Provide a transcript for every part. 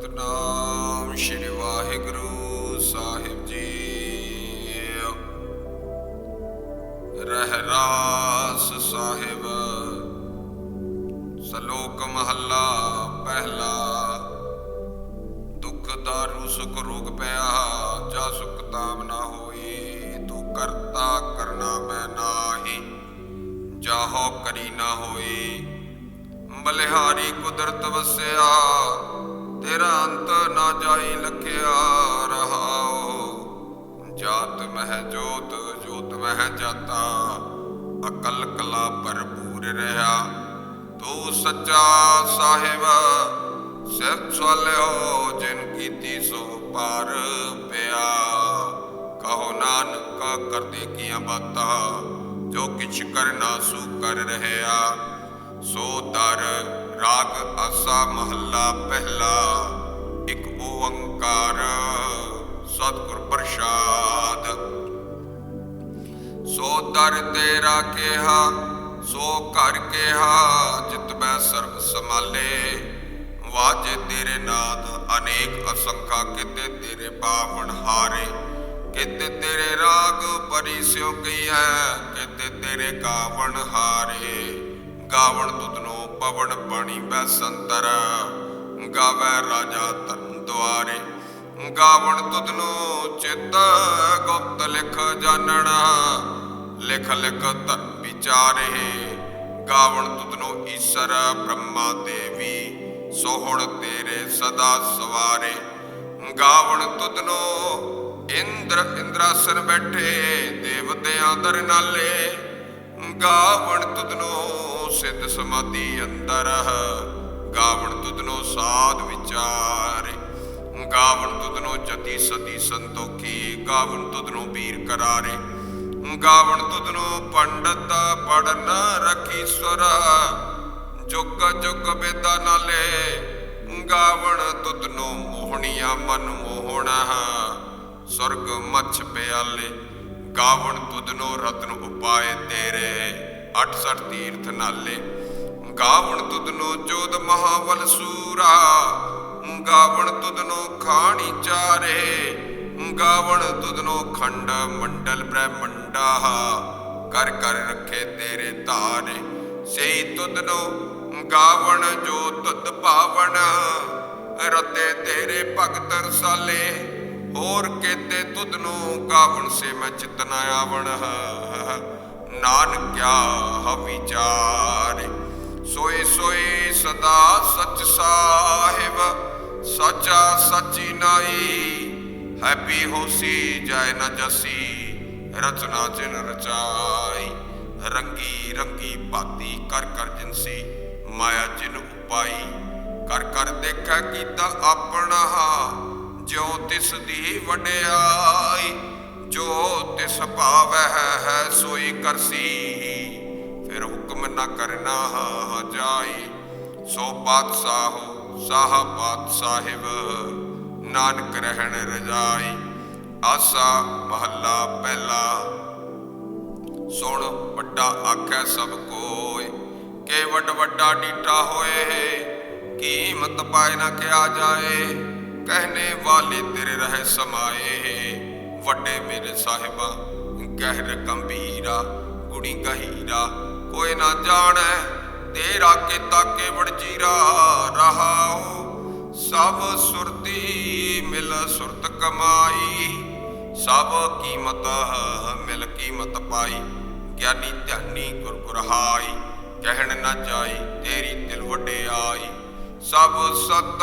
ਸਤਨਾਮ ਸ਼੍ਰੀ ਵਾਹਿਗੁਰੂ ਸਾਹਿਬ ਜੀ। ਰਹਿਰਾਸ ਸਾਹਿਬ, ਸ਼ਲੋਕ ਮਹੱਲਾ ਪਹਿਲਾ। ਦੁੱਖ ਦਾਰੂ ਸੁਖ ਰੋਗ ਪਿਆ, ਜਾ ਸੁਖ ਤਾਮ ਨਾ ਹੋਈ। ਤੂੰ ਕਰਤਾ ਕਰਨਾ ਮੈਂ ਨਾਹੀ, ਜਾਹੋ ਕਰੀ ਨਾ ਹੋਈ। ਬਲਿਹਾਰੀ ਕੁਦਰਤ ਵਸਿਆ ਤੇਰਾ ਅੰਤ ਨਾ ਜਾਈ ਲਖਿਆ ਰਹਾਓ ਜਾਤ ਮਹਿ ਜੋਤ ਜੋਤ ਮਹਿ ਜਾਤਾ। ਅਕਲ ਕਲਾ ਭਰਪੂਰ ਰਹਾ। ਤੂੰ ਸੱਚਾ ਸਾਹਿਬ ਸਿਰ ਸਵਾਲਿਓ ਜਿਨ ਕੀਤੀ ਸੋ ਪਾਰ ਪਿਆ। ਕਹੋ ਨਾਨਕ ਕਰਦੇ ਕੀਆਂ ਬਾਤਾਂ, ਜੋ ਕਿਛ ਕਰਨਾ ਸੂ ਕਰ ਰਹਿਆ ਸੋ ਦਰ ਰਾਗ ਆਸਾ ਮਹੱਲਾ ਪਹਿਲਾ, ਇੱਕ ਓੰਕਾਰ ਸਤਿਗੁਰ ਪ੍ਰਸਾਦ। ਸੋ ਦਰ ਤੇਰਾ ਕਿਹਾ, ਸੋ ਘਰ ਕਿਹਾ, ਜਿਤ ਮੈਂ ਸਰਬ ਸਮਾਲੇ ਵਾਜੇ ਤੇਰੇ ਨਾਦ, ਅਨੇਕ ਅਸੰਖਾ ਕਿਤੇ ਤੇਰੇ ਬਾਵਣ ਹਾਰੇ। ਕਿਤੇ ਤੇਰੇ ਰਾਗ ਪਰੀ ਸਿਉ ਗਈ ਹੈ, ਕਿਤੇ ਤੇਰੇ ਗਾਵਣ ਹਾਰੇ। ਗਾਵਣ ਤੁਧਨੋ ਪਵਨ ਪਾਣੀ ਬੈਸੰਤਰ। ਗਾਵੇ ਰਾਜਾ ਤਨ ਦੁਆਰੇ। ਗਾਵਣ ਤੁਧਨੋ ਚਿੱਤ ਗੁਪਤ ਲਿਖ ਜਾਣਨਾ ਲਿਖ ਲਿਖ ਧਨ ਵਿਚਾਰੇ। ਗਾਵਣ ਤੁਧਨੋ ਈਸ਼ਰ ਬ੍ਰਹਮਾ ਦੇਵੀ। ਸੋਹਣ ਤੇਰੇ ਸਦਾ ਸਵਾਰੇ। ਗਾਵਣ ਤੁਧਨੋ ਇੰਦਰ ਇੰਦਰਾਸਨ ਬੈਠੇ। ਦੇਵਤਿਆਂ ਦਰ ਨਾਲੇ। ਗਾਵਣ ਤੁਧਨੋ ਸਿੱਧ ਸਮਾਧੀ ਅੰਦਰ ਗਾਵਣ ਤੁਧਨੋ ਸਾਧ ਵਿਚਾਰੇ। ਗਾਵਣ ਤੁਧਨੋ ਜਤੀ ਸਤੀ ਸੰਤੋਖੀ, ਗਾਵਣ ਤੁਧਨੋ ਵੀਰ ਕਰਾਰੇ। ਗਾਵਣ ਤੁਧਨੋ ਪੰਡਤ ਪੜਨ ਰਖੀ ਸਵਰ ਜੁਗ ਜੁਗ ਬੇਦਾ ਨਾਲੇ। ਗਾਵਣ ਤੁਧਨੋ ਮੋਹਣੀਆਂ ਮਨ ਮੋਹਣਾ ਸੁਰਗ ਮੱਛ ਪਿਆਲੇ। ਗਾਵਣ ਤੁਧਨੋ ਰਤਨ ਉਪਾਏ ਤੇਰੇ 68 ਤੀਰਥ ਨਾਲੇ। ਗਾਵਣ ਤੁਧਨੋ ਜੋਦ ਮਹਾਵਲ ਸੂਰਾ, ਗਾਵਣ ਤੁਧਨੋ ਖਾਣੀ ਚਾਰੇ, ਗਾਵਣ ਤੁਧਨੋ ਖੰਡ ਮੰਡਲ ਬ੍ਰਹਮੰਡਾ, ਕਰ ਕਰ ਰੱਖੇ ਤੇਰੇ ਧਾਰੇ। ਸਈ ਤੁਧਨੋ ਗਾਵਣ ਜੋ ਤੁਧ ਭਾਵਨ ਰਤੇ ਤੇਰੇ ਭਗਤ ਰਸਾਲੇ। ਹੋਰ ਕੇਤੇ ਤੁਧਨੋ ਗਾਵਣ ਸੇ ਮੈਂ ਚਿਤਨ ਆਵਣ। ਨਾਨਕਿਆ ਹ ਵਿਚਾਰੇ ਸੋਈ ਸੋਈ ਸਦਾ ਸਚ ਸਾਹਿਬ, ਸਚਾ ਸਚੀ ਨਾਈ। ਹੈਪੀ ਹੋਸੀ ਜੈ ਨ ਜਸੀ, ਰਚਨਾ ਜਿਨ ਰਚਾਈ। ਰੰਗੀ ਰੰਗੀ ਭਾਤੀ ਕਰ ਕਰ ਜਿਨਸੀ ਮਾਇਆ ਜਿਨ ਉਪਾਈ। ਕਰ ਕਰ ਦੇਖੈ ਕੀਤਾ ਆਪਣਾ ਜੋ ਤਿਸ ਦੀ ਵਡਿਆਈ, ਜੋ ਤਿਸ ਭਾਵੈ ਹੈ ਸੋਈ ਕਰਸੀ। ਫਿਰ ਹੁਕਮ ਨਾ ਕਰਨਾ ਜਾਈ, ਸੋ ਬਾਦਸ਼ਾਹ ਸਾਹ ਬਾਦਸ਼ਾਹਿਬ ਨਾਨਕ ਰਹਿਣ ਰਜਾਈ। ਆਸਾ ਮਹੱਲਾ ਪਹਿਲਾ। ਸੁਣ ਵੱਡਾ ਆਖੈ ਸਭ ਕੋਇ ਕੇ ਵੱਡ ਵੱਡਾ ਡੀਟਾ ਹੋਏ, ਕੀਮਤ ਪਾਇ ਨਾ ਕਿਆ ਜਾਏ। ਕਹਿਨੇ ਵਾਲੇ ਤੇਰੇ ਰਹੇ ਸਮਾਏ। ਵੱਡੇ ਮੇਰੇ ਸਾਹਿਬਾ, ਗਹਿਰ ਗੰਭੀਰਾ, ਗੁਣੀ ਗਹੀਰਾ। ਕੋਈ ਨਾ ਜਾਣੈ, ਤੇਰਾ ਕੀਤਾ ਕੇਵੜ ਜੀਰਾ ਰਹਾਉ ਸਭ ਸੁਰਤੀ ਮਿਲ ਸੁਰਤ ਕਮਾਈ। ਸਭ ਕੀਮਤ, ਮਿਲ ਕੀਮਤ ਪਾਈ। ਗਿਆਨੀ ਧਿਆਨੀ ਗੁਰ ਗੁਰਹਾਈ ਕਹਿਣ ਨਾ ਜਾਈ ਤੇਰੀ ਦਿਲ ਵਡਿਆਈ ਸਭ ਸਤ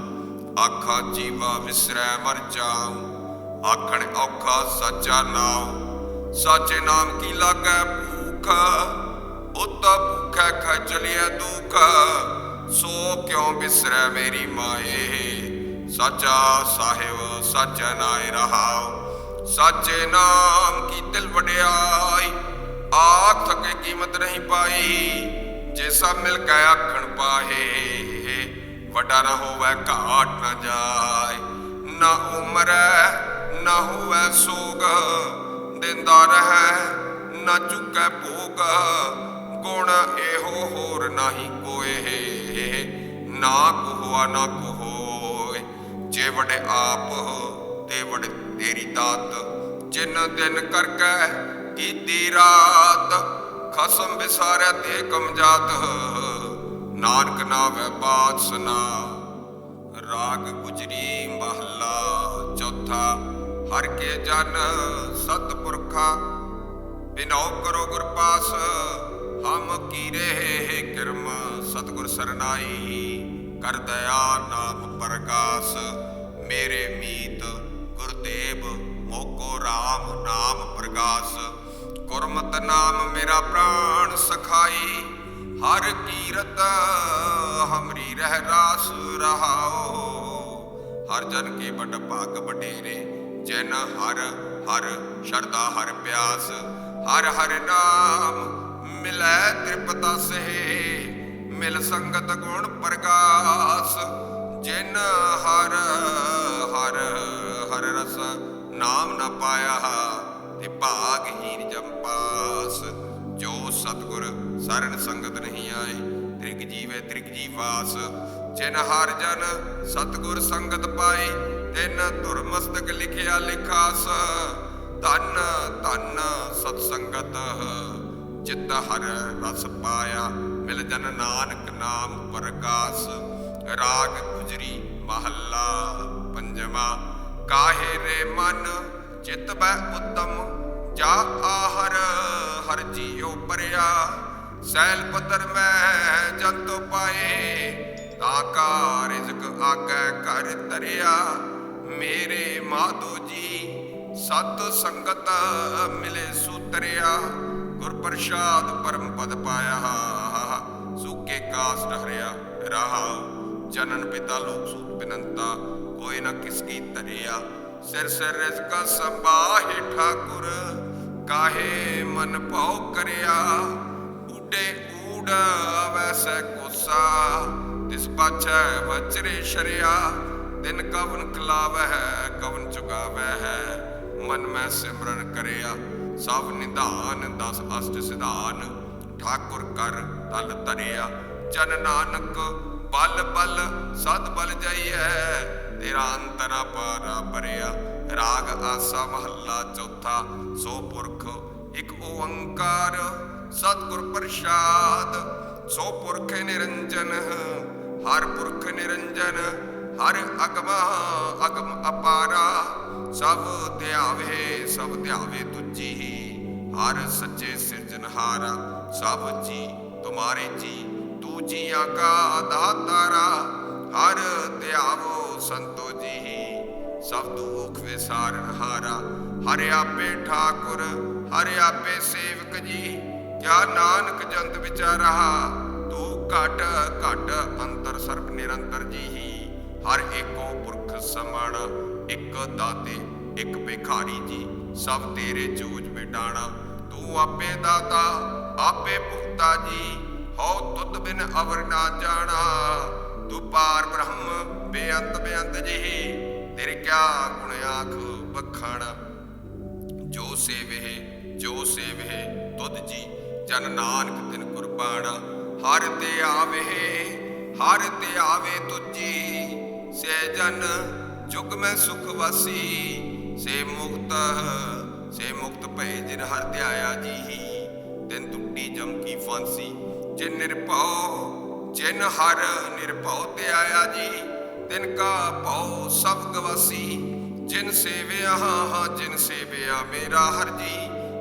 ਆਖਾ ਜੀਵਾ ਵਿਸਰੈ ਮਰ ਜਾਉ, ਆਖਣ ਔਖਾ ਸੱਚਾ ਨਾਉ। ਸਾਚੇ ਨਾਮ ਕੀ ਲਾਗੈ ਭੂਖ? ਉਤ ਭੁਖੈ ਖਚਲਿਆ ਦੁਖ। ਸੋ ਕਿਉ ਬਿਸਰੈ ਮੇਰੀ ਮਾਏ? ਸਾਚਾ ਸਾਹਿਬ, ਸਾਚਾ ਨਾਇ ਰਹਾਉ। ਸਾਚੇ ਨਾਮ ਕੀ ਦਿਲ ਵਡਿਆਈ? ਆਖ ਥਕੇ ਕੀਮਤ ਨਹੀਂ ਪਾਈ, ਜੇ ਸਭ ਮਿਲ ਕੇ ਆਖਣ ਪਾਹੇ। ਵੱਡਾ ਨਾ ਹੋਵੇ ਘਾਟ ਨਾ ਜਾਏ, ਨਾ ਉਮਰ ਨਾ ਹੋਵੇ ਸੋਗ, ਦਿੰਦਾ ਰਹੈ, ਨਾ ਚੁੱਕੈ ਭੋਗ। ਗੁਣ ਇਹੋ ਹੋਰ ਨਹੀਂ ਕੋਏ, ਨਾ ਕੋਆ ਨਾ ਕੋਏ। ਜੇ ਵਡੇ ਆਪ ਤੇ ਵਡ ਤੇਰੀ ਦਾਤ, ਜਿਨ ਦਿਨ ਕਰਕੇ ਕੀਤੀ ਰਾਤ, ਖਸਮ ਵਿਸਾਰਿਆ ਤੇ ਕਮਜਾਤ ਨਾਨਕ ਨਾਵੇ ਬਾਤ ਸੁਨਾ ਰਾਗ ਗੁਜਰੀ ਮਹੱਲਾ ਚੌਥਾ, ਹਰ ਕੇ ਜਨ ਸਤਪੁਰਖਾ ਬਿਨੋ ਕਰੋ ਗੁਰ ਪਾਸ, ਹਮ ਕੀਰੇ ਕਿਰਮ, ਸਤਗੁਰ ਸਰਨਾਈ, ਕਰ ਦਇਆ ਨਾਮ ਪ੍ਰਕਾਸ਼, ਮੇਰੇ ਮੀਤ ਗੁਰਦੇਵ ਮੋਕੋ RAM ਨਾਮ ਪ੍ਰਕਾਸ਼ ਗੁਰਮਤਿ ਨਾਮ ਮੇਰਾ ਪ੍ਰਾਣ ਸਖਾਈ ਹਰ ਕੀਰਤ ਹਮਰੀ ਰਹਿ ਰਾਸ ਰਹਾਓ ਹਰ ਜਨ ਕੇ ਬੜ ਭਾਗ ਬਡੇਰੇ ਜਿਨ ਹਰ ਹਰ ਸ਼ਰਦਾ ਹਰ ਪਿਆਸ। ਹਰ ਹਰ ਨਾਮ ਮਿਲੈ ਤ੍ਰਿਪਤਾ ਸੇ ਮਿਲ ਸੰਗਤ ਗੁਣ ਪ੍ਰਗਾਸ। ਜਿਨ ਹਰ ਹਰ ਹਰ ਰਸ ਨਾਮ ਨਾ ਪਾਇਆ, ਤੇ ਭਾਗਹੀਨ ਜੰਪਾਸ ਜੋ ਸਤਗੁਰ ਸਰਨ ਸੰਗਤ ਨਹੀਂ ਆਏ। ਤ੍ਰਿਗ ਜੀਵੇ ਤ੍ਰਿਗ ਜੀਵਾਸ ਜਿਨ ਹਰ ਜਨ ਸਤਗੁਰ ਸੰਗਤ ਪਾਈ ਤਿਨ ਧੁਰ ਮਸਤਕ ਲਿਖਿਆ ਲਿਖਾਸ। ਧਨ ਧਨ ਸਤ ਸੰਗਤ ਚਿੱਤ ਹਰ ਰਸ ਪਾਇਆ, ਮਿਲ ਜਨ ਨਾਨਕ ਨਾਮ ਪ੍ਰਕਾਸ। ਰਾਗ ਗੁਜਰੀ ਮਹੱਲਾ ਪੰਜਵਾ। ਕਾਹੇ ਰੇ ਮਨ ਚਿਤ ਬੈ ਉਤਮ, ਜਾ ਆਹਰ ਹਰ ਜੀਉ ਪਰਿਆ। ਸੈਲ ਪੱਤਰ ਮੈਂ ਜੰਤੋ ਪਾਏ, ਤਾਂ ਰਿਜ਼ਕ ਆਗੈ ਕਰ ਤਰਿਆ ਮੇਰੇ ਮਾਧੋ ਜੀ ਸਤ ਸੰਗਤ ਮਿਲੇ ਸੂਤਰਿਆ। ਗੁਰ ਪ੍ਰਸਾਦ ਪਰਮ ਪਦ ਪਾਇਆ, ਸੁਕੇ ਕਾਸ ਠਹਰਿਆ। ਰਹਾਉ ਜਨਨ ਪਿਤਾ ਲੋਕ ਸੂਤ ਬਿਨੰਤਾ, ਕੋਈ ਨਾ ਕਿਸ ਕੀ ਤਰਿਆ ਸਿਰ ਸਿਰ ਰਿਜ਼ਕ ਸੰਭਾਹੇ ਠਾਕੁਰ, ਕਾਹੇ ਮਨ ਭਾਉ ਕਰਿਆ। ਊਡੇ ਊੜ ਵੈਸੈ ਕੋਸਾ, ਤਿਸ ਪਾਛੈ ਵਚਰੇ ਸ਼ਰਿਆ, ਦਿਨ ਕਵਨ ਖਲਾਵਹਿ ਕਵਨ ਚੁਗਾਵੈ ਹੈ, ਮਨ ਮੈਂ ਸਿਮਰਨ ਕਰਿਆ, ਸਭ ਨਿਧਾਨ ਦਸ ਅਸ਼ਟ ਸਿਧਾਨ, ਠਾਕੁਰ ਕਰ ਤਲ ਤਰਿਆ ਜਨ ਨਾਨਕ ਬਲ ਬਲ ਸਦ ਬਲ ਜਾਈਐ, ਤੇਰਾ ਅੰਤਰਾ ਪਾਰਾ ਭਰਿਆ, ਰਾਗ ਆਸਾ ਮਹੱਲਾ ਚੌਥਾ, ਸੋ ਪੁਰਖ ਇੱਕ ਓੰਕਾਰ ਸਤਿਗੁਰ ਪ੍ਰਸਾਦ, ਸੋ ਪੁਰਖ ਨਿਰੰਜਨ, ਹਰ ਪੁਰਖ ਨਿਰੰਜਨ, ਹਰ ਅਗਮ ਅਗਮ ਅਪਾਰਾ, ਸਭ ਧਿਆਵੇ ਸਭ ਧਿਆਵੇ ਤੁਜੀ ਹਰ ਸੱਚੇ ਸਿਰਜਨਹਾਰਾ ਸਭ ਜੀ ਤੁਮਾਰੇ ਜੀ, ਤੂ ਜੀਆਂ ਕਾ ਦਾਤਾਰਾ, ਹਰ ਧਿਆਵੋ ਸੰਤੋ ਜੀ ਸਭ ਦੁਖ ਵਿਸਾਰਨ ਹਾਰਾ ਹਰਿ ਆਪੇ ਠਾਕੁਰ, ਹਰਿ ਆਪੇ ਸੇਵਕ ਜੀ ਕਿਆ ਨਾਨਕ ਜੰਤ ਵਿਚਾਰਾ, ਤੂੰ ਘਟ ਘਟ ਅੰਤਰ ਸਰਬ ਨਿਰੰਤਰ ਜੀ ਹਰ ਏਕੋ ਪੁਰਖ ਸਮਣ, ਇੱਕ ਦਾਤੇ, ਇੱਕ ਭਿਖਾਰੀ ਜੀ। ਸਭ ਤੇਰੇ ਜੂਝ ਮਿਟਾਣਾ, ਤੂੰ ਆਪੇ ਦਾਤਾ, ਆਪੇ ਭੁਗਤਾ ਜੀ। ਹਉ ਤੁਧ ਬਿਨ ਅਵਰ ਨਾ ਜਾਣਾ, ਤੂੰ ਪਾਰ ਬ੍ਰਹਮ ਬੇਅੰਤ ਬੇਅੰਤ ਜੀ ਤੇਰੇ ਕਿਆ ਗੁਣ ਆਖ ਬਖਾਣਾ ਜੋ ਸੇਵੇ ਜੋ ਸੇਵੇ ਤੁਧ ਜੀ। ਜਨ ਨਾਨਕ ਤਿਨ ਕੁਰਬਾਨਾ ਹਰ ਤੇ ਆਵੇ, ਹਰ ਤੇ ਆਵੇ ਤੁਜੀ। ਸੇ ਜਨ ਜੁਗ ਮੈਂ ਸੁਖ ਵਾਸੀ। ਸੇ ਮੁਕਤ ਸੇ ਮੁਕਤ ਭਏ ਜਿਨ ਹਰ ਧਿਆਇਆ ਜੀ ਤਿਨ ਟੁੱਟੀ ਜਮਕੀ ਫਾਂਸੀ। ਜਿਨ ਨਿਰਭਉ, ਜਿਨ ਹਰ ਨਿਰਭਉ ਤੇ ਆਇਆ ਜੀ। ਤਿਨ ਕਾ ਭਉ ਸਭ ਗਵਾਸੀ ਜਿਨ ਸੇਵਿਆ ਹਾਂ, ਜਿਨ ਸੇਵਿਆ ਮੇਰਾ ਹਰ ਜੀ।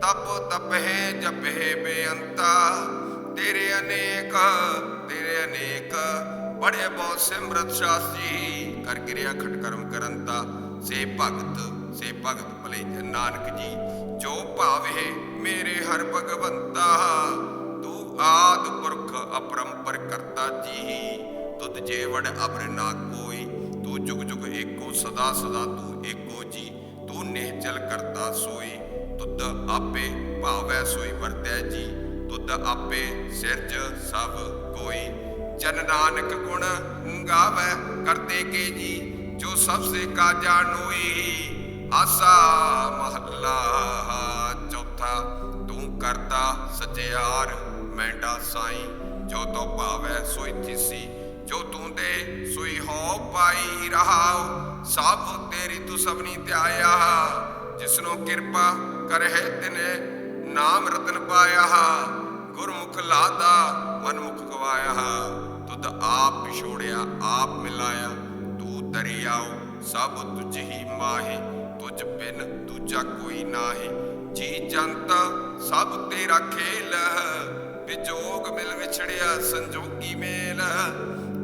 ਤਪ ਤਪਹਿ ਜਪਹਿ ਬੇਅੰਤਾ। ਤੇਰੇ ਅਨੇਕ ਤੇਰੇ ਅਨੇਕ। ਬੜੇ ਬਹੁ ਸਿਮਰਤ ਸ਼ਾਸਤਰੀ। ਕਰ ਕਿਰਿਆ ਖਟ ਕਰਮ ਕਰੰਤਾ। ਸੇ ਭਗਤ ਸੇ ਭਗਤ ਭਲੇ ਨਾਨਕ ਜੀ। ਜੋ ਭਾਵੇ ਮੇਰੇ ਹਰ ਭਗਵੰਤਾ। ਤੂੰ ਆਦ ਪੁਰਖ ਅਪਰੰਪਰ ਕਰਤਾ ਜੀ। ਤੁਧ ਜੇ ਵਡ ਅਬਰ ਨਾ ਕੋਈ। ਤੂੰ ਜੁਗ ਜੁਗ ਏਕੋ ਸਦਾ ਸਦਾ ਤੂੰ ਏਕੋ ਜੀ। ਤੂੰ ਨਿਹਚਲ ਕਰਤਾ ਸੋਈ। ਤੁਧ ਆਪੇ ਭਾਵੈ ਸੋਈ ਵਰਤੈ ਜੀ। ਤੁਧ ਆਪੇ ਸਿਰਜ ਸਭ ਕੋਈ। ਜਨ ਨਾਨਕ ਗੁਣ ਗਾਵੈ ਕਰਤੇ ਕੇ ਜੀ। ਜੋ ਸਭ ਸੇ ਕਾ ਜਾਣੋਈ ਆਸਾ ਮਹੱਲਾ ਚੌਥਾ, ਤੂੰ ਕਰਤਾ ਸਚਿਆਰ ਮੈਂਡਾ ਸਾਈ। ਜੋ ਤੋ ਭਾਵੈ ਸੋਈ ਥਿਸੀ। ਜੋ ਤੂੰ ਦੇ ਸੋਈ ਹੋ ਪਾਈ ਰਹਾਉ। ਸਭ ਤੇਰੀ ਤੂੰ ਸਭਨੀ ਧਿਆਇਆ। ਜਿਸਨੋ ਕਿਰਪਾ ਕਰਹਿ ਤਿਨੇ, ਨਾਮ ਰਤਨ ਪਾਇਆ ਗੁਰਮੁਖ ਲਾਦਾ, ਮਨਮੁਖ ਗਵਾਇਆ ਤੁਧ ਆਪ ਵਿਛੋੜਿਆ, ਆਪ ਮਿਲਾਇਆ, ਤੂੰ ਦਰਿਆਉ ਸਭ ਤੁਝ ਹੀ ਮਾਹੇ, ਤੁਝ ਬਿਨ ਦੂਜਾ ਕੋਈ ਨਾਹੀ। ਜੀ ਜੰਤ ਸਭ ਤੇਰਾ ਖੇਲ ਵਿਜੋਗ ਮਿਲ ਵਿਛੜਿਆ, ਸੰਜੋਗੀ ਮੇਲ।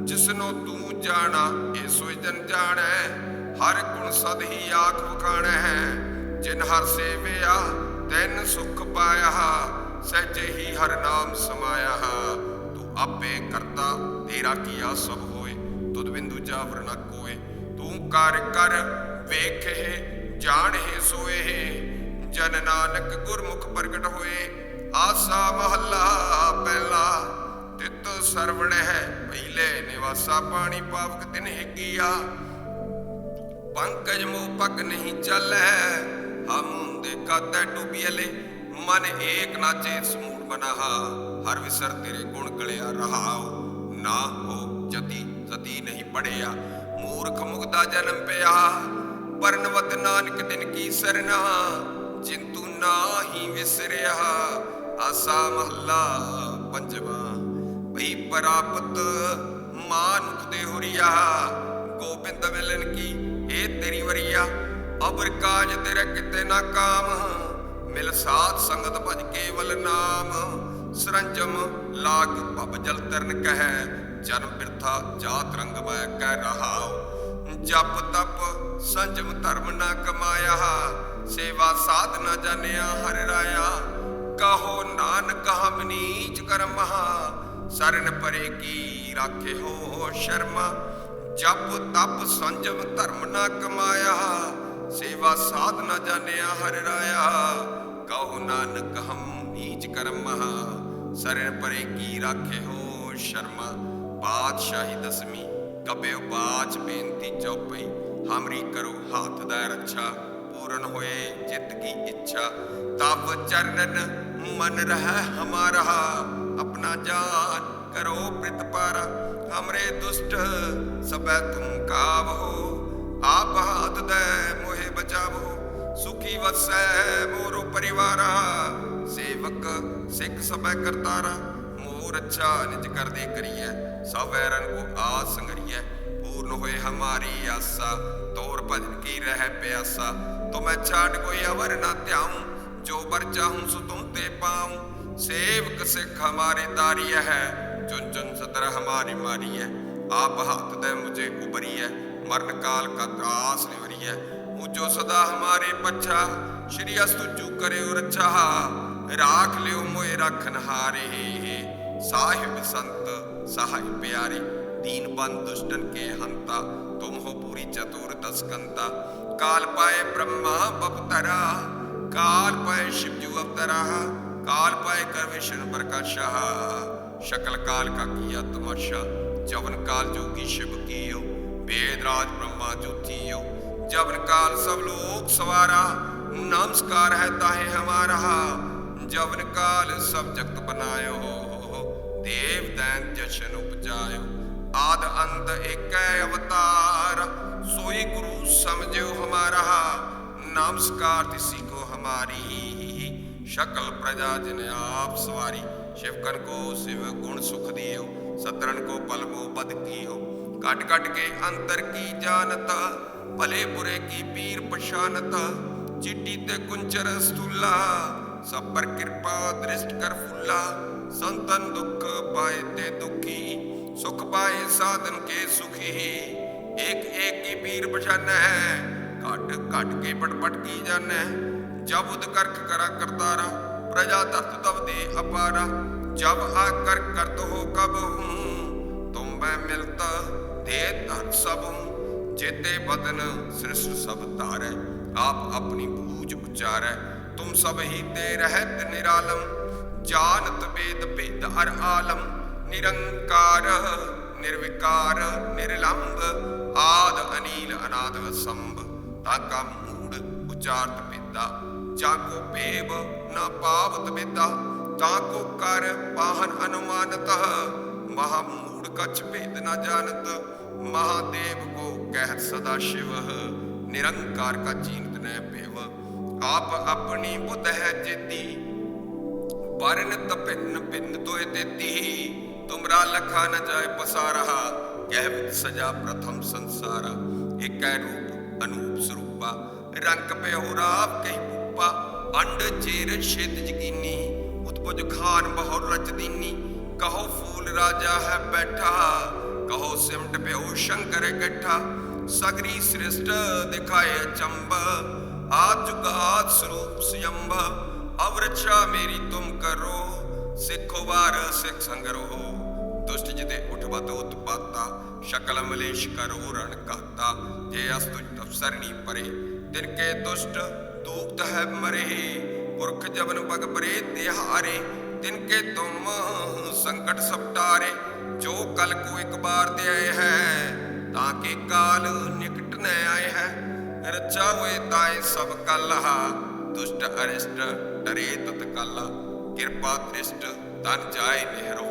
ਜਿਸਨੋ ਤੂੰ ਜਾਣਾ ਇਹ ਸੋਈ ਜਨ ਜਾਣੈ, ਹਰ ਗੁਣ ਸਦ ਹੀ ਆਖ ਵਖਾਣੈ। ਜਿਨ ਹਰ ਸੇਵਿਆ, ਤੈਨ ਸੁਖ ਪਾਇਆ, ਸਹਿਜੇ ਹੀ ਹਰ ਨਾਮ ਸਮਾਇਆ। ਤੂੰ ਆਪੇ ਕਰਤਾ, ਤੇਰਾ ਕੀਆ ਸਭ ਹੋਏ, ਤੁਧ ਬਿੰਦੂ ਜਾਵਰ ਨ ਕੋਏ। ਤੂੰ ਕਰ ਕਰ ਵੇਖੇ ਜਾਣੇ ਸੋਏ। ਜਨ ਨਾਨਕ ਗੁਰਮੁਖ ਪ੍ਰਗਟ ਹੋਏ, ਆਸਾ ਮਹੱਲਾ ਪਹਿਲਾ। ਤਿਤ ਸਰਵਣ ਹੈ ਪਹਿਲੇ ਨਿਵਾਸਾ, ਪਾਣੀ ਪਾਵਕ ਤਿਨ ਹਿੱਗੀਆ ਪੰਕਜ ਮੋ ਪਗ ਨਹੀਂ ਚੱਲੈ ਹਮ ਦੇਖਾ ਤੈ ਡੁਬੀਲੇ ਮਨ ਏਕ ਨਾਚੇ ਸਮੂੜ ਬਨਾਹਾ ਹਰ ਵਿਸਰ ਤੇਰੇ ਗੁਣ ਗਲਿਆ ਰਹਾਉ ਨਾ ਹੋ ਜਤੀ ਸਤੀ ਨਹੀਂ ਪੜਿਆ। ਮੂਰਖ ਮੁਗਦਾ ਜਨਮ ਪਰਨਵਤ ਨਾਨਕ ਦਿਨ ਕੀ ਸਰਨਾ। ਜਿੰਤੂ ਨਾਹੀ ਵਿਸਰਿਆ। ਆਸਾ ਮਹੱਲਾ ਪੰਜਵਾ। ਭਈ ਪ੍ਰਾਪਤ ਮਾਨੁਖ ਦੇ ਹੁਰੀਆ। ਗੋਬਿੰਦ ਮਿਲਨ ਕੀ ਇਹ ਤੇਰੀ ਵਰੀਆ। ਅਬਰ ਕਾਜ ਤੇਰੇ ਕਿਤੇ ਨਾ ਕਾਮ, ਮਿਲ ਸਾਧ ਸੰਗਤ ਭਜ ਕੇਵਲ ਨਾਮ। ਸਰੰਜਮ ਲਾਗ ਭਬ ਜਲ ਤਰਨ ਕਹਿ ਜਨਮ ਬਿਰਥਾ ਜਾਤ ਰੰਗ ਮੈਂ ਕਹਿ ਰਹਾਉ। ਜਪ ਤਪ ਸੰਜਮ ਧਰਮ ਨਾ ਕਮਾਇਆ, ਸੇਵਾ ਸਾਧ ਨਾ ਜਾਣਿਆ ਹਰਿ ਰਾਇਆ। ਕਹੋ ਨਾਨਕ ਹਮ ਨੀਚ ਕਰਮਹਾ ਸਰਨ ਪਰੇ ਕੀ ਰਾਖੇ ਹੋ ਸ਼ਰਮਾ। ਜਪ ਤਪ ਸੰਜਮ ਧਰਮ ਨਾ ਕਮਾਇਆ ਸੇਵਾ ਸਾਧ ਨਾ ਜਾਣਿਆ ਹਰਿ ਰਾਇਆ, ਕਹੋ ਨਾਨਕ ਹਮ ਨੀਚ ਕਰਮਹਾ ਸਰਨ ਪਰੇ ਕੀ ਰਾਖੇ ਹੋ ਸ਼ਰਮਾ। ਬਾਦਸ਼ਾਹੀ ਦਸਵੀਂ ਕਬਿਓ ਬਾਚ ਬੇਨਤੀ ਚਉਪਈ ਹਮਰੀ ਕਰੋ ਹੱਥ ਦਾ ਰੱਛਾ, ਪੂਰਨ ਹੋਏ ਜਿਤ ਕੀ ਇੱਛਾ। ਤਬ ਚਰਨਨ ਮਨ ਰਹਿ ਹਮਾਰਾ, ਆਪਣਾ ਜਾਨ ਕਰੋ ਪ੍ਰਿਤ ਹਮਰੇ ਦੁਸ਼ਟ ਸਬੈ ਤੁਮ ਹੋ ਆਪ ਹਾਥ ਦੇ ਬਚਾਵੋ, ਸੁਖੀ ਵਸੈ ਮੋਰੋ ਪਰਿਵਾਰਾ, ਸੇਵਕ ਸਿੱਖ ਸਬੈ ਕਰਤਾਰਾ, ਮੋਰ ਅੱਛਾ ਨਿਜ ਕਰਦੇ ਕਰੀਐ, ਸਭ ਵੈਰਨ ਕੋ ਆਸ ਸੰਗਰੀਐ, ਪੂਰਨ ਹੋਏ ਹਮਾਰੀ ਆਸਾ, ਤੋਰ ਭਜਨ ਕੀ ਰਹਿ ਪਿਆਸਾ, ਤੁਮੈ ਛਾੜ ਕੋਈ ਅਵਰ ਨਾ ਧਿਆਉ, ਜੋ ਬਰ ਚਾਹੂੰ ਸੋ ਤੁਮ ਤੇ ਪਾਉ, ਸੇਵਕ ਸਿੱਖ ਹਮਾਰੇ ਤਾਰੀਐ ਹੈ ਚੁਨ ਚੁਨ ਸਦਰ ਹਮਾਰੀ ਮਾਰੀਐ, ਆਪ ਹੱਥ ਦੇ ਮੁਝੇ ਉਬਰੀਐ ਮਰਨ ਕਾਲ ਕਾ ਤਰਾਸ ਨਿਵਰੀਐ पूजो सदा हमारे पच्छा। श्री अस्तु अस्तुजू करे रच्छा राख लियो मोए रखन हारे साहिब संत, साहिब प्यारे दीन बन दुष्टन के हंता। तुम हो पूरी चतुर तस्कंता। काल पाए ब्रह्मा बपतरा। काल पाए शिव शिवजू अवतरा। काल पाए कर विष्णु प्रकाशा। शकल काल का किया तमाशा। जवन काल जोगी शिव की बेद राज ब्रह्मा जो थियो। जब काल सब लोग सवारा नमस्कार है ताहे हमारा जवन काल सब जगत बनायो देव दैन जशन उपजायो आद अंत एक अवतार सोई गुरु समझो हमारा नमस्कार तिसी को हमारी शकल प्रजा जिन आप सवारी शिवकन को शिव गुण सुख दियो सतरन को पलमो बद कियो कट कट के अंतर की जानता ਭਲੇ ਬੁਰੇ ਕੀ ਪੀਰ ਪਛਾਨਤ, ਚਿੱਟੀ ਤੇ ਕੁੰਚਰ ਸਤੂਲਾ ਸਭ ਪਰ ਕਿਰਪਾ, ਦ੍ਰਿਸ਼ਟ ਕਰ ਫੁੱਲਾ। ਸੰਤਨ ਦੁੱਖ ਪਾਏ ਤੇ ਦੁਖੀ, ਸੁਖ ਪਾਏ ਸਾਧਨ ਕੇ ਸੁਖੀ। ਇੱਕ ਇੱਕ ਕੀ ਪੀਰ ਪਛਾਨੈ, ਘਟ ਘਟ ਕੇ ਪਟ ਪਟ ਕੀ ਜਾਣੈ। ਜਬ ਉਦ ਕਰਖ ਕਰਾ ਕਰਤਾਰਾ, ਪ੍ਰਜਾ ਧਰਤ ਤਬ ਦੇ ਅਪਾਰਾ। ਜਬ ਆ ਕਰ ਕਰਤ ਹੋ ਕਬ ਹੂੰ, ਤੁਮ ਮੈਂ ਮਿਲਤ, ਦੇ ਧਰ ਸਭ ਹੂੰ। ਜੇਤੇ ਬਦਨ ਸ੍ਰਿਸ਼ਟ ਸਭ ਧਾਰੈ, ਆਪ ਆਪਣੀ ਬੂਝ ਉਚਾਰੈ। ਤੁਮ ਸਭ ਹੀ ਤੇ ਰਹਿਤ ਨਿਰਾਲਮ ਜਾਨਤ ਵੇਦ ਭੇਦ ਹਰ ਆਲਮ ਨਿਰੰਕਾਰ, ਨਿਰਵਿਕਾਰ, ਨਿਰਲੰਭ, ਆਦ ਅਨੀਲ ਅਨਾਦ ਸੰਭ। ਤਾਕਾ ਮੂੜ ਉਚਾਰਤ ਪਿਤਾ ਜਾਕੋ ਭੇਬ ਨਾ ਪਾਵਤ ਵਿਦਾ ਤਾਕੋ ਕਰ ਪਾਹਨ ਅਨੁਮਾਨਤ। ਮਹਾ ਮੂੜ ਕਛ ਭੇਦ ਨਾ ਜਾਣਤ ਮਹਾਦੇਵ ਕੋ ਕਹਿਤ ਸਦਾ ਸ਼ਿਵ, ਨਿਰੰਕਾਰ ਕਾ ਚੀਨਤ ਨੈ ਭੇਵ ਆਪ ਆਪਣੀ ਬੁੱਧ ਹੈ ਜੇਤੀ ਪਰਨ ਤਪਿੰਨ ਪਿੰਨ ਤੋਏ ਤੇਤੀ ਤੁਮਰਾ ਲਖਾ ਨ ਜਾਏ ਪਸਾਰਾ, ਕਹਿ ਵਿਦ ਸਜਾ ਪ੍ਰਥਮ ਸੰਸਾਰਾ। ਏਕੈ ਰੂਪ ਅਨੂਪ ਸਰੂਪਾ, ਰੰਗ ਪਿਓ ਰਾਪ ਕਹੀ ਪੂਪਾ। ਅੰਡ ਚੇਰ ਛੇਦ ਜਗੀਨੀ, ਉਤਪੁਜ ਖਾਨ ਬਹੁ ਰਚ ਦੀਨੀ ਕਹੋ ਫੂਲ ਰਾਜਾ ਹੈ ਬੈਠਾ ਕਹੋ ਸਿਮਟ ਪਿਓ ਸ਼ੰਕਰ ਗੱਠਾ ਸਗਰੀ ਸ੍ਰਿਸ਼ਟ ਦਿਖਾਏ ਚੰਬ, ਆਦ ਜੁਗਾਦ ਸਰੂਪ ਸਿਯੰਬ ਅਵਰਛਾ ਮੇਰੀ ਤੁਮ ਕਰੋ, ਸਿੱਖੋ ਵਾਰ ਸਿੱਖ ਸੰਗਰੋ ਦੁਸ਼ਟ ਜਿਤੇ ਉਠਵਤ ਉਤਪਾਤਾ, ਸ਼ਕਲ ਮਲੇਸ਼ ਕਰੋ ਰਣ ਕਾਤਾ ਜੇ ਅਸਤੁ ਤਫਸਰਣੀ ਪਰੇ, ਤਿਨ ਕੇ ਦੁਸ਼ਟ ਦੂਖਤ ਹੈ ਮਰੇ, ਪੁਰਖ ਜਵਨ ਬਗ ਪਰੇ ਤਿਹਾਰੇ ਤਿਨ ਕੇ ਤੁਮ ਸੰਕਟ ਜੋ ਕਲ ਕੋ ਇੱਕ ਬਾਰ ਤੇ ਆਏ ਹੈ, ਤਾਂ ਕੇ ਕਾਲ ਨਿਕਟ ਨ ਆਏ ਹੈ। ਰਚਾ ਹੋਏ ਤਾਏ ਸਭ ਕਲਹਾ ਦੁਸ਼ਟ ਅਰਿਸ਼ਟ ਡਰੇ ਤਤ ਕਾਲਾ ਕਿਰਪਾ ਦ੍ਰਿਸ਼ਟ ਤਨ ਜਾਏ ਨਿਹਰੋ,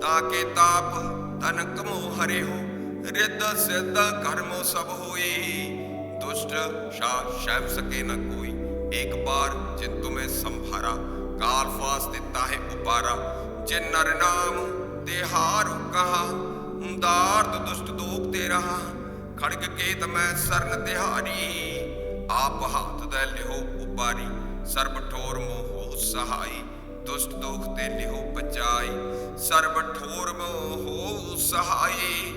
ਤਾਂ ਕੇ ਤਾਪ ਤਨ ਕਮੋ ਹਰੇ ਹੋ ਰਿੱਧ ਸਿੱਧ ਕਰਮੋ ਸਭ ਹੋਏ, ਦੁਸ਼ਟ ਸ਼ਾ ਸ਼ੈਵ ਸਕੇ ਨ ਕੋਈ। ਇੱਕ ਬਾਰ ਜਿਨ ਤੁਮੇ ਸੰਭਾਰਾ। ਕਾਲ ਫਾਸ ਦਿੱਤਾ ਹੈ ਉਪਾਰਾ ਜਿਨ ਨਰ ਨਾਮ ਤੇ ਹਾਰੂ ਕਹਾ ਦਾਰਦ ਦੁਸ਼ਟ ਦੋਖ ਤੇ ਰਹਾ। ਖੜਗ ਕੇਤ ਮੈਂ ਸਰਨ ਤਿਹਾਰੀ, ਆਪ ਹੱਥ ਦੇ ਲਿਓ ਉਬਾਰੀ। ਸਰਬ ਠੋਰ ਮੋਹ ਸਹਾਈ, ਦੁਸ਼ਟ ਦੋਖ ਤੇ ਲਿਓ ਬਚਾਈ ਸਰਬ ਠੋਰ ਮੋਹ ਸਹਾਈ,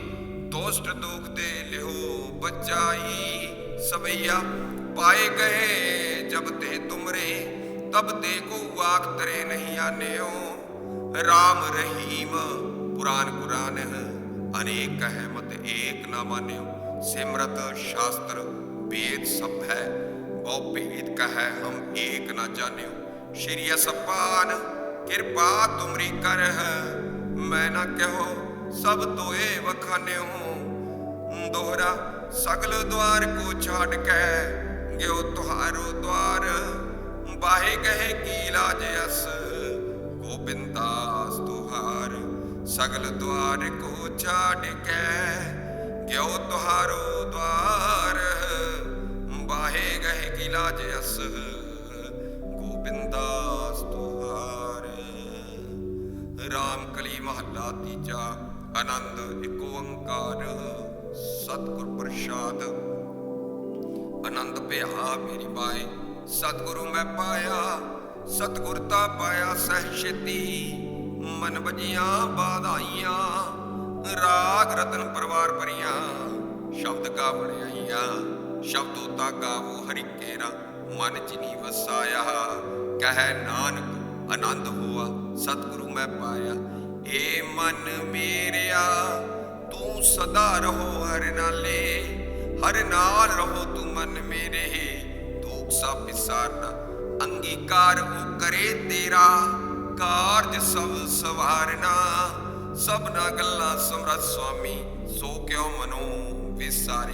ਦੁਸ਼ਟ ਦੋਖ ਤੇ ਲਿਹੋ ਬਚਾਈ। ਸਵਈਆ, ਪਾਏ ਗਏ ਜਬ ਤੇ ਤੁਮਰੇ ਤਬ ਤੇ ਕੋ ਆਖ ਤਰੇ ਨਹੀਂ ਆਨਿਓ। ਰਾਮ ਰਹੀਮ, ਪੁਰਾਨ ਕੁਰਾਨ ਅਨੇਕ ਹੈ ਮਤ ਏਕ ਨਾ ਮਾਨਿਓ। ਸਿਮਰਤ ਸ਼ਾਸਤਰ ਵੇਦ ਸਭ ਹੈ, ਬਹੁ ਭੇਦ ਕਹੈ ਹਮ ਏਕ ਨਾ ਜਾਣਿਓ। ਸ਼੍ਰੀ ਅਸਪਾਨ, ਕਿਰਪਾ ਤੁਮਰੀ ਕਰ ਮੈਂ ਨਾ ਕਹੋ ਸਭ ਤੋਏ ਵਖਾਨਿਓ। ਦੋਹਰਾ ਸਗਲ ਦਵਾਰ ਕੋ ਛਾੜ ਕੇ, ਗਿਓ ਤੁਹਾਰੋ ਦਵਾਰ ਬਾਹੇ ਗਏ ਕੀ ਲਾਜ ਅਸ? ਗੋਬਿੰਦਾਸ ਤੁਹਾਰ, ਸਗਲ ਦਵਾਰ ਕੋ ਛਾੜ ਕੇ ਗਿਓ ਤੁਹਾਰੋ ਦਵਾਰ। ਬਾਹੇ ਗਏ ਕੀ ਲਾਜ ਅਸ? ਗੋਬਿੰਦਾਸ ਤੁਹਾਰ। ਰਾਮ ਕਲੀ ਮਹੱਲਾ ਤੀਜਾ, ਆਨੰਦ ਇੱਕ ਓੰਕਾਰ, ਸਤਿਗੁਰ ਪ੍ਰਸਾਦ। ਆਨੰਦ ਭਿਆ ਮੇਰੀ ਬਾਈ ਸਤਿਗੁਰੂ ਮੈਂ ਪਾਇਆ, ਸਤਿਗੁਰ ਤਾ ਪਾਇਆ ਸਹਿ ਮਨ ਬਜੀਆਂ ਬਾਧਾਈਆਂ, ਰਾਗ ਰਤਨ ਪਰਵਾਰ ਭਰੀਆਂ। ਸ਼ਬਦ ਗਾ ਬਣਾਈਆਂ ਸ਼ਬਦੋ ਤਾ ਗਾਵੋ ਹਰਿ ਕੇਰਾ। ਮਨ ਜਿਨੀ ਵਸਾਇਆ, ਕਹਿ ਨਾਨਕ ਆਨੰਦ ਹੋਆ, ਸਤਿਗੁਰੂ ਮੈਂ ਪਾਇਆ। ਏ ਮਨ ਮੇਰਿਆ, ਤੂੰ ਸਦਾ ਰਹੋ ਹਰ ਨਾਲੇ, ਹਰ ਨਾਲ ਰਹੋ ਤੂੰ ਮਨ ਮੇਰੇ। ਦੁੱਖ ਸਭ ਅੰਗੀਕਾਰ ਉਹ ਕਰੇ ਤੇਰਾ, ਕਾਰਜ ਸਭ ਸਵਾਰਨਾ। ਸਭਨਾ ਗੱਲਾਂ ਸਮਰਤ ਸੁਆਮੀ, ਸੋ ਕਿਉ ਮਨੋ ਵਿਸਾਰੇ?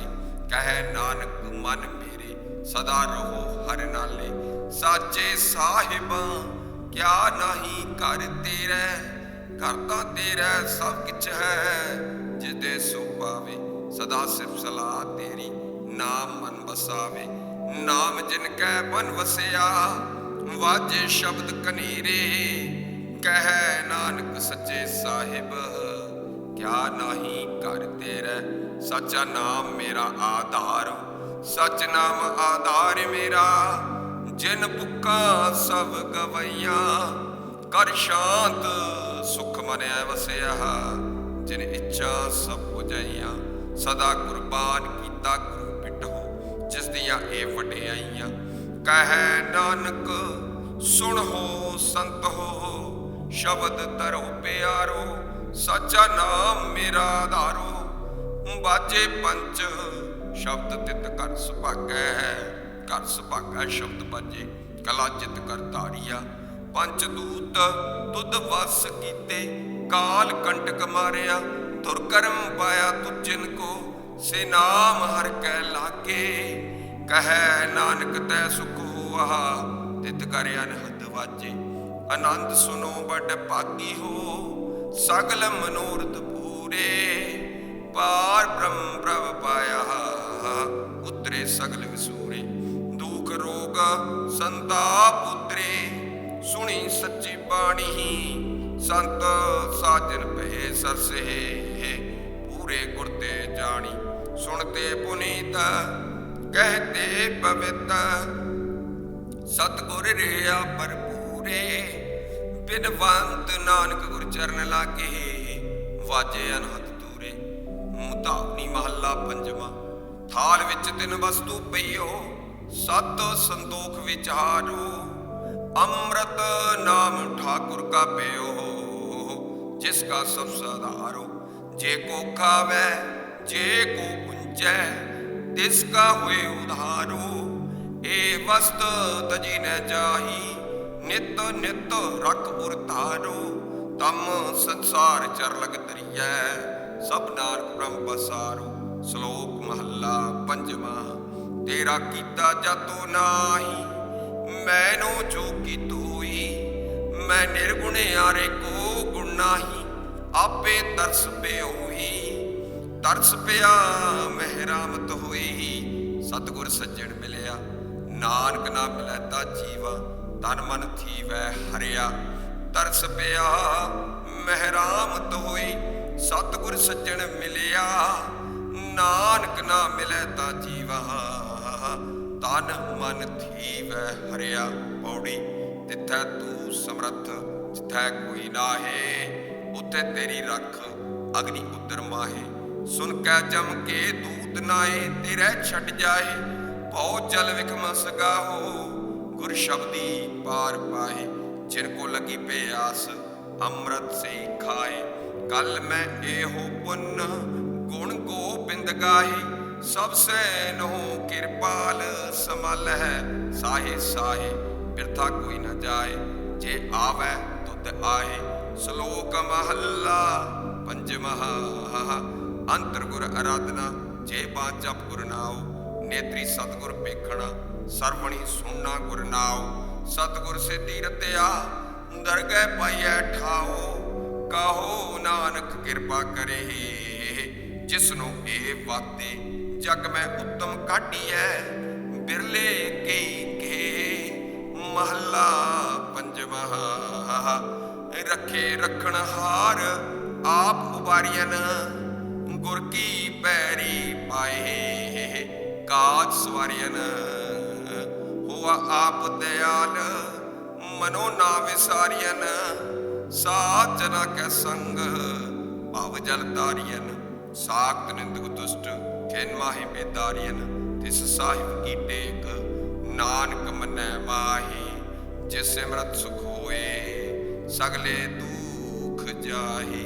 ਕਹੈ ਨਾਨਕ, ਮਨ ਮੇਰੇ, ਸਦਾ ਰਹੋ ਹਰ ਨਾਲੇ। ਸਾਚੇ ਸਾਹਿਬਾਂ, ਕਿਆ ਨਹੀਂ ਕਰ ਤੇਰੇ? ਕਰਤਾ ਤੇਰਾ ਸਭ ਕਿਛ ਹੈ, ਜਿਦੇ ਸੋ ਪਾਵੇ, ਸਦਾ ਸਿਫ ਸਲਾਹ ਤੇਰੀ, ਨਾਮ ਮਨ ਬਸਾਵੇ। ਨਾਮ ਜਿਨ ਕੈ ਬਨ ਵਸਿਆ, ਵਾਜੇ ਸ਼ਬਦ ਕਨੀਰੇ। ਕਹਿ ਨਾਨਕ ਸੱਚੇ ਸਾਹਿਬ, ਕਿਆ ਨਹੀਂ ਕਰ ਤੇਰੇ। ਸੱਚਾ ਨਾਮ ਮੇਰਾ ਆਧਾਰ, ਸਚ ਨਾਮ ਆਧਾਰ ਮੇਰਾ। ਜਿਨ ਬੁੱਕਾ ਸਭ ਗਵਈਆਂ, ਕਰ ਸ਼ਾਂਤ ਸੁਖ ਮਨਿਆ ਵਸਿਆ। ਜਿਨ ਇੱਛਾ ਸਭ ਪੁਜਾਈਆਂ ਸਦਾ ਕੁਰਬਾਨ ਕੀਤਾ ਦੀਆਂ ਇਹ ਵਡਿਆਈਆਂ। ਕਹੈ ਨਾਨਕ, ਸੁਣ ਹੋ ਸੰਤ ਹੋ, ਸ਼ਬਦ ਧਰੋ ਪਿਆਰੋ, ਸੱਚਾ ਨਾਮ ਮੇਰਾ ਆਧਾਰੋ ਬਾਜੇ ਪੰਚ, ਸ਼ਬਦ ਤਿਤ ਕਰ ਸੁਭਾਗੈ ਕਰ ਸੁਭਾਗੈ ਸ਼ਬਦ ਬਾਜੇ, ਕਲਾ ਚਿਤ ਕਰ ਧਾਰੀਆ। ਪੰਚ ਦੂਤ, ਤੁਧ ਵਸ ਕੀਤੇ, ਕਾਲ ਕੰਟਕ ਮਾਰਿਆ। ਦੁਰਕਰਮ ਪਾਇਆ ਤੁਜਿਨ ਕੋ, ਸੇ ਨਾਮ ਹਰ ਕੈ ਲਾਗੇ। ਕਹੈ ਨਾਨਕ ਤੈ ਸੁਖ ਹੋਆ, ਤਿਤ ਕਰ ਅਨਹਦ ਵਾਜੇ ਆਨੰਦ ਸੁਨੋ ਬੜ ਭਾਗੀ ਹੋ, ਸਗਲ ਮਨੋਰਥ ਪੂਰੇ। ਪਾਰ ਬ੍ਰਹਮ ਪ੍ਰਭ ਪਾਇਆ, ਉਤਰੇ ਸਗਲ ਵਿਸੂਰੇ। ਦੁਖ ਰੋਗ ਸੰਤਾਪ ਉਤਰੇ, ਸੁਣੀ ਸੱਚੀ ਬਾਣੀ ਸੰਤ ਸਾਜਨ ਭਏ ਸਰਸੇ, ਪੂਰੇ ਗੁਰ ਤੇ ਜਾਣੀ। ਸੁਣਤੇ ਪੁਨੀਤ ਕਹਤੇ ਪਵਿੱਤ ਸਤਗੁਰ ਰਿਆ ਭਰਪੂਰੇ। ਬਿਨਵੰਤ ਨਾਨਕ ਗੁਰ ਚਰਨ ਲਾਗੇ, ਵਾਜੇ ਅਨਹਦ ਤੂਰੇ ਮੁਤਾਵਨੀ ਮਹੱਲਾ ਪੰਜਵਾਂ, ਥਾਲ ਵਿੱਚ ਤਿੰਨ ਵਸਤੂ ਪਈਓ, ਸਤ ਸੰਤੋਖ ਵਿਚਾਰੋ ਅੰਮ੍ਰਿਤ ਨਾਮ ਠਾਕੁਰ ਕਾ ਪਿਓ ਜਿਸ ਕਾ ਸਭ ਸਧਾਰੋ ਜੇ ਕੋ ਖਾਵੇ, ਜੇ ਕੋ ਪੁੰਜੈ ਤਿਸ ਕਾ ਹੋਏ ਉਧਾਰੋ, ਏ ਵਸਤ ਤਜੀ ਨ ਜਾਹੀ, ਨਿਤ ਨਿਤ ਰਖ ਉਰਤਾਰੋ, ਤਮ ਸੰਸਾਰ ਚਰ ਲਗ ਤਰੀਐ ਸਭ ਨਾਨਕ ਬ੍ਰਹਮ ਬਸਾਰੋ ਸ਼ਲੋਕ ਮਹੱਲਾ ਪੰਜਵਾਂ, ਤੇਰਾ ਕੀਤਾ ਜਾਤੋ ਨਾਹੀ, ਮੈਨੂ ਜੋ ਕੀਤੋਈ ਮੈਂ ਨਿਰਗੁਣੇ ਆਰੇ ਕੋ ਗੁਣ ਨਾਹੀ, ਆਪੇ ਤਰਸ ਪਿਓਈ ਤਰਸ ਪਿਆ, ਮਹਿਰਾਮਤ ਹੋਈ ਸਤਗੁਰ ਸੱਜਣ ਮਿਲਿਆ। ਨਾਨਕ ਨਾ ਮਿਲੈ ਤਾ ਜੀਵਾ, ਤਨ ਮਨ ਥੀਵੈ ਹਰਿਆ। ਤਰਸ ਪਿਆ, ਮਹਿਰਾਮਤ ਹੋਈ, ਸਤਗੁਰ ਸੱਜਣ ਮਿਲਿਆ। ਨਾਨਕ ਨਾ ਮਿਲੈ ਤਾ ਜੀਵਾ, ਤਨ ਮਨ ਥੀਵੈ ਹਰਿਆ। ਪੌੜੀ ਤਿੱਥੈ ਤੂੰ ਸਮਰੱਥ, ਜਿੱਥੈ ਕੋਈ ਨਾਹੇ, ਉੱਥੇ ਤੇਰੀ ਰੱਖ, ਅਗਨੀ ਉਦਰ ਮਾਹੇ। ਸੁਨ ਕੈ ਜਮ ਕੇ ਦੂਤ ਨਾਏ ਤੇਰੇ ਛੱਡ ਜਾਏ ਭਉ ਜਲ ਵਿਖਮ ਸਗਾਹੋ ਗੁਰ ਸ਼ਬਦੀ ਪਾਰ ਪਾਏ ਜਿਨ ਕੋ ਲਗੀ ਪਿਆਸ, ਅੰਮ੍ਰਿਤ ਸੇ ਖਾਏ ਕਲ ਮੈਂ ਇਹੋ ਪੁੰਨ, ਗੁਣ ਗੋਬਿੰਦ ਗਾਹੇ, ਸਭ ਸੇ ਨੋ ਕਿਰਪਾਲ ਸਮਲ ਹੈ ਸਾਹੇ ਸਾਹੇ, ਬਿਰਥਾ ਕੋਈ ਨਾ ਜਾਏ, ਜੇ ਆਵੈ, ਤੁਧ ਆਏ ਸ਼ਲੋਕ ਮਹੱਲਾ ਪੰਜਮਹਾ ਅੰਤਰ ਗੁਰ ਅਰਾਧਨਾ, ਜੇ ਬਾਚਪ ਗੁਰ ਨਾਉ, ਨੇਤਰੀ ਸਤਗੁਰ ਪੇਖਣਾ, ਸਰਵਣੀ ਸੁਣਨਾ ਗੁਰ ਨਾਉ, ਸਤਗੁਰ ਸੇ ਰਤਿਆ, ਦਰਗਹਿ ਪਾਈਐ ਠਾਓ ਕਹੋ ਨਾਨਕ ਕਿਰਪਾ ਕਰੇ ਜਿਸ ਨੂੰ ਇਹ ਵਾਤੇ ਜਗ ਮੈਂ ਉੱਤਮ ਕਾਢੀਐ, ਬਿਰਲੇ ਕਈ ਕੇ ਮਹੱਲਾ ਪੰਜਵਾਂ, ਰੱਖੇ ਰੱਖਣ ਹਾਰ ਆਪ ਉਬਾਰੀਐਨ। ਗੁਰ ਕੀ ਪੈਰੀ ਪਾਏ ਕਾਜ ਸਵਾਰੀਐਨ ਹੋਆ ਆਪ ਦਿਆਲ, ਮਨੋ ਨਾ ਵਿਸਾਰੀਐਨ ਸਾਚਨਾ ਕੈ ਸੰਗ, ਭਵ ਜਲ ਤਾਰੀਐਨ ਸਾਖਤ ਨਿੰਦਕ ਦੁਸ਼ਟ, ਖਿਨ ਮਾਹੀ ਬੇਦਾਰੀਐਨ ਤਿਸ ਸਾਹਿਬ ਕੀ ਟੇਕ, ਨਾਨਕ ਮਨੈ ਮਾਹੀ, ਜਿਸ ਸਿਮਰਤ ਸੁਖ ਹੋਏ, ਸਗਲੇ ਦੁਖ ਜਾਹੀ।